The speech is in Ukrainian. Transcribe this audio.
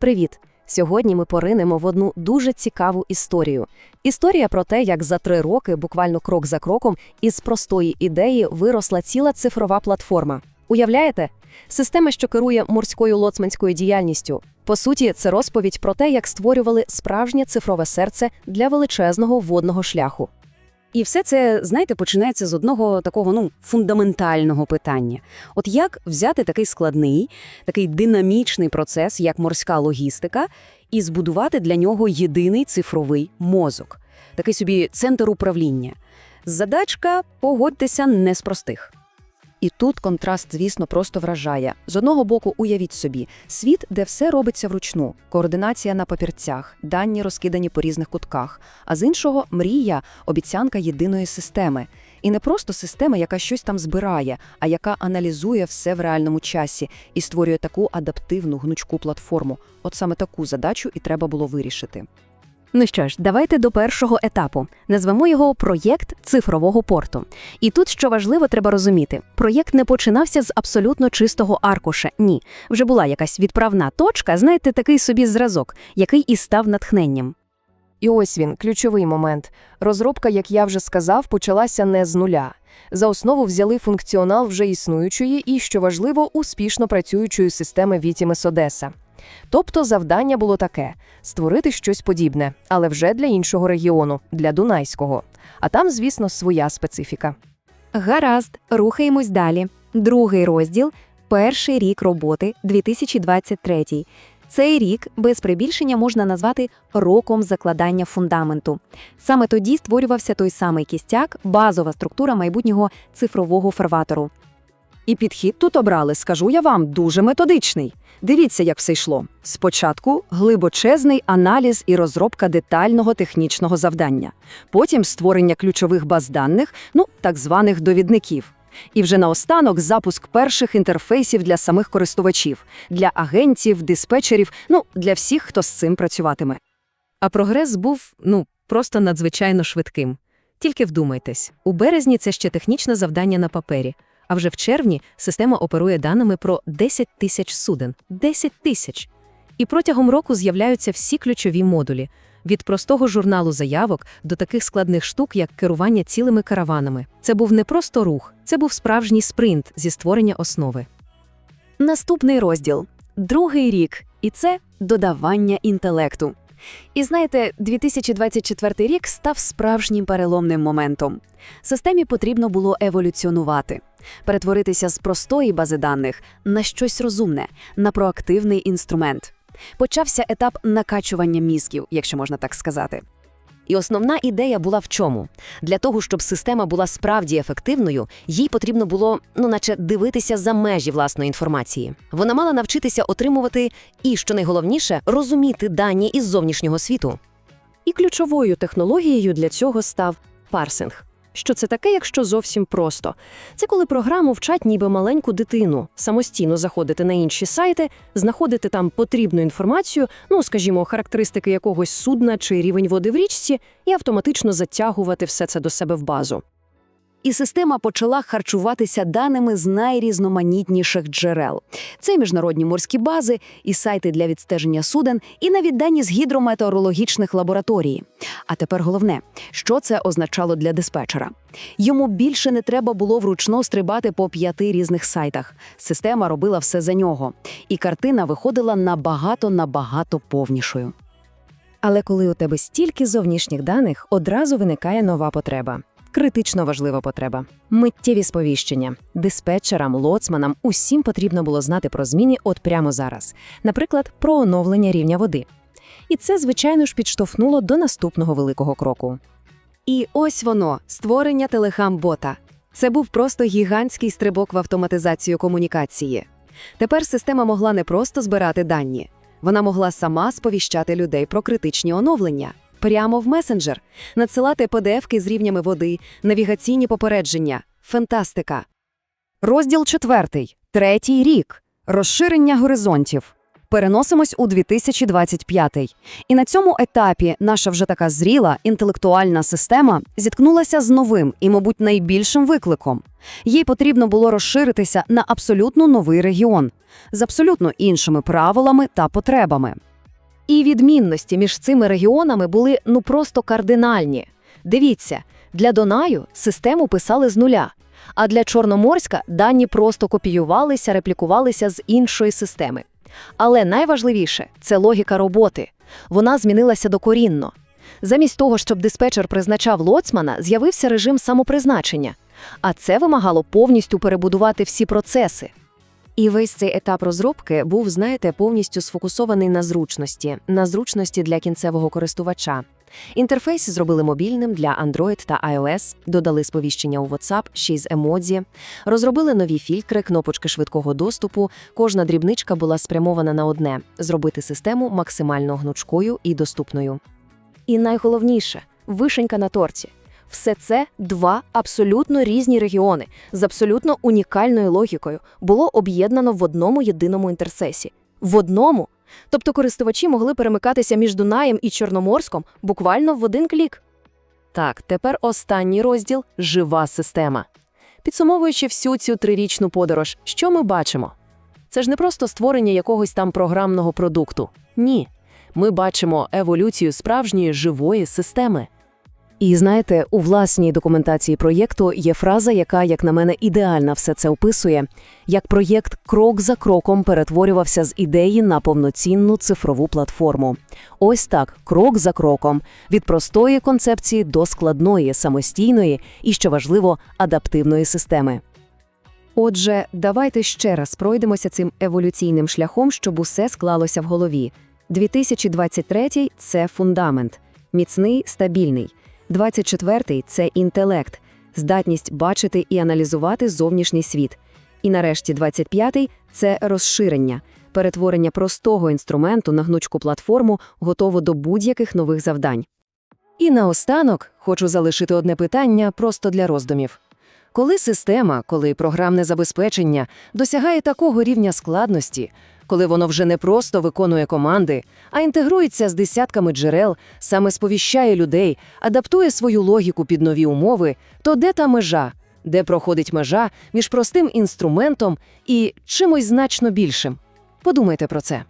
Привіт! Сьогодні ми поринемо в одну дуже цікаву історію. Історія про те, як за три роки, буквально крок за кроком, із простої ідеї виросла ціла цифрова платформа. Уявляєте? Система, що керує морською лоцманською діяльністю. По суті, це розповідь про те, як створювали справжнє цифрове серце для величезного водного шляху. І все це, знаєте, починається з одного такого ну фундаментального питання: от як взяти такий складний, такий динамічний процес, як морська логістика, і збудувати для нього єдиний цифровий мозок, такий собі центр управління. Задачка, погодьтеся, не з простих. І тут контраст, звісно, просто вражає. З одного боку, уявіть собі, світ, де все робиться вручну, координація на папірцях, дані розкидані по різних кутках, а з іншого мрія, обіцянка єдиної системи. І не просто система, яка щось там збирає, а яка аналізує все в реальному часі і створює таку адаптивну гнучку платформу. От саме таку задачу і треба було вирішити. Ну що ж, давайте до першого етапу. Назвемо його проєкт цифрового порту. І тут, що важливо, треба розуміти: проєкт не починався з абсолютно чистого аркуша. Ні, вже була якась відправна точка, знаєте, такий собі зразок, який і став натхненням. І ось він, ключовий момент. Розробка, як я вже сказав, почалася не з нуля. За основу взяли функціонал вже існуючої і, що важливо, успішно працюючої системи Вітімес Одеса. Тобто завдання було таке створити щось подібне, але вже для іншого регіону, для Дунайського. А там, звісно, своя специфіка. Гаразд, рухаємось далі. Другий розділ перший рік роботи 2023. Цей рік без прибільшення можна назвати роком закладання фундаменту. Саме тоді створювався той самий кістяк, базова структура майбутнього цифрового фарватеру. І підхід тут обрали, скажу я вам, дуже методичний. Дивіться, як все йшло. Спочатку глибочезний аналіз і розробка детального технічного завдання, потім створення ключових баз даних, ну так званих довідників. І вже наостанок запуск перших інтерфейсів для самих користувачів, для агентів, диспетчерів, ну для всіх, хто з цим працюватиме. А прогрес був, ну, просто надзвичайно швидким. Тільки вдумайтесь, у березні це ще технічне завдання на папері, а вже в червні система оперує даними про 10 тисяч суден. 10 тисяч! І протягом року з'являються всі ключові модулі – від простого журналу заявок до таких складних штук, як керування цілими караванами. Це був не просто рух, це був справжній спринт зі створення основи. Наступний розділ другий рік, і це додавання інтелекту. І знаєте, 2024 рік став справжнім переломним моментом. Системі потрібно було еволюціонувати, перетворитися з простої бази даних на щось розумне, на проактивний інструмент. Почався етап накачування мізків, якщо можна так сказати. І основна ідея була в чому? Для того, щоб система була справді ефективною, їй потрібно було, ну наче дивитися за межі власної інформації. Вона мала навчитися отримувати і, що найголовніше, розуміти дані із зовнішнього світу. І ключовою технологією для цього став парсинг. Що це таке, якщо зовсім просто? Це коли програму вчать ніби маленьку дитину, самостійно заходити на інші сайти, знаходити там потрібну інформацію, ну, скажімо, характеристики якогось судна чи рівень води в річці, і автоматично затягувати все це до себе в базу. І система почала харчуватися даними з найрізноманітніших джерел. Це міжнародні морські бази, і сайти для відстеження суден, і навіть дані з гідрометеорологічних лабораторій. А тепер головне, що це означало для диспетчера. Йому більше не треба було вручну стрибати по п'яти різних сайтах. Система робила все за нього, і картина виходила набагато набагато повнішою. Але коли у тебе стільки зовнішніх даних, одразу виникає нова потреба. Критично важлива потреба. Миттєві сповіщення. Диспетчерам, лоцманам усім потрібно було знати про зміни от прямо зараз. Наприклад, про оновлення рівня води. І це, звичайно ж, підштовхнуло до наступного великого кроку. І ось воно створення телеграм-бота. Це був просто гігантський стрибок в автоматизацію комунікації. Тепер система могла не просто збирати дані, вона могла сама сповіщати людей про критичні оновлення. Прямо в месенджер, надсилати PDF-ки з рівнями води, навігаційні попередження. Фантастика. Розділ четвертий. Третій рік. Розширення горизонтів. Переносимось у 2025. І на цьому етапі наша вже така зріла інтелектуальна система зіткнулася з новим і, мабуть, найбільшим викликом. Їй потрібно було розширитися на абсолютно новий регіон з абсолютно іншими правилами та потребами. І відмінності між цими регіонами були ну просто кардинальні. Дивіться, для Донаю систему писали з нуля, а для Чорноморська дані просто копіювалися, реплікувалися з іншої системи. Але найважливіше це логіка роботи. Вона змінилася докорінно. Замість того, щоб диспетчер призначав лоцмана, з'явився режим самопризначення. А це вимагало повністю перебудувати всі процеси. І весь цей етап розробки був, знаєте, повністю сфокусований на зручності, на зручності для кінцевого користувача. Інтерфейс зробили мобільним для Android та iOS, додали сповіщення у WhatsApp, ще й з емодзі, розробили нові фільтри, кнопочки швидкого доступу. Кожна дрібничка була спрямована на одне зробити систему максимально гнучкою і доступною. І найголовніше вишенька на торті. Все це два абсолютно різні регіони з абсолютно унікальною логікою було об'єднано в одному єдиному інтерсесі. В одному. Тобто користувачі могли перемикатися між Дунаєм і Чорноморськом буквально в один клік. Так, тепер останній розділ жива система. Підсумовуючи всю цю трирічну подорож, що ми бачимо? Це ж не просто створення якогось там програмного продукту. Ні. Ми бачимо еволюцію справжньої живої системи. І знаєте, у власній документації проєкту є фраза, яка, як на мене, ідеально все це описує, як проєкт крок за кроком перетворювався з ідеї на повноцінну цифрову платформу. Ось так, крок за кроком, від простої концепції до складної, самостійної і, що важливо, адаптивної системи. Отже, давайте ще раз пройдемося цим еволюційним шляхом, щоб усе склалося в голові. 2023 – це фундамент, міцний, стабільний. 24 – це інтелект, здатність бачити і аналізувати зовнішній світ. І нарешті 25 – це розширення, перетворення простого інструменту на гнучку платформу, готову до будь-яких нових завдань. І наостанок хочу залишити одне питання просто для роздумів. Коли система, коли програмне забезпечення досягає такого рівня складності, коли воно вже не просто виконує команди, а інтегрується з десятками джерел, саме сповіщає людей, адаптує свою логіку під нові умови, то де та межа? Де проходить межа між простим інструментом і чимось значно більшим? Подумайте про це.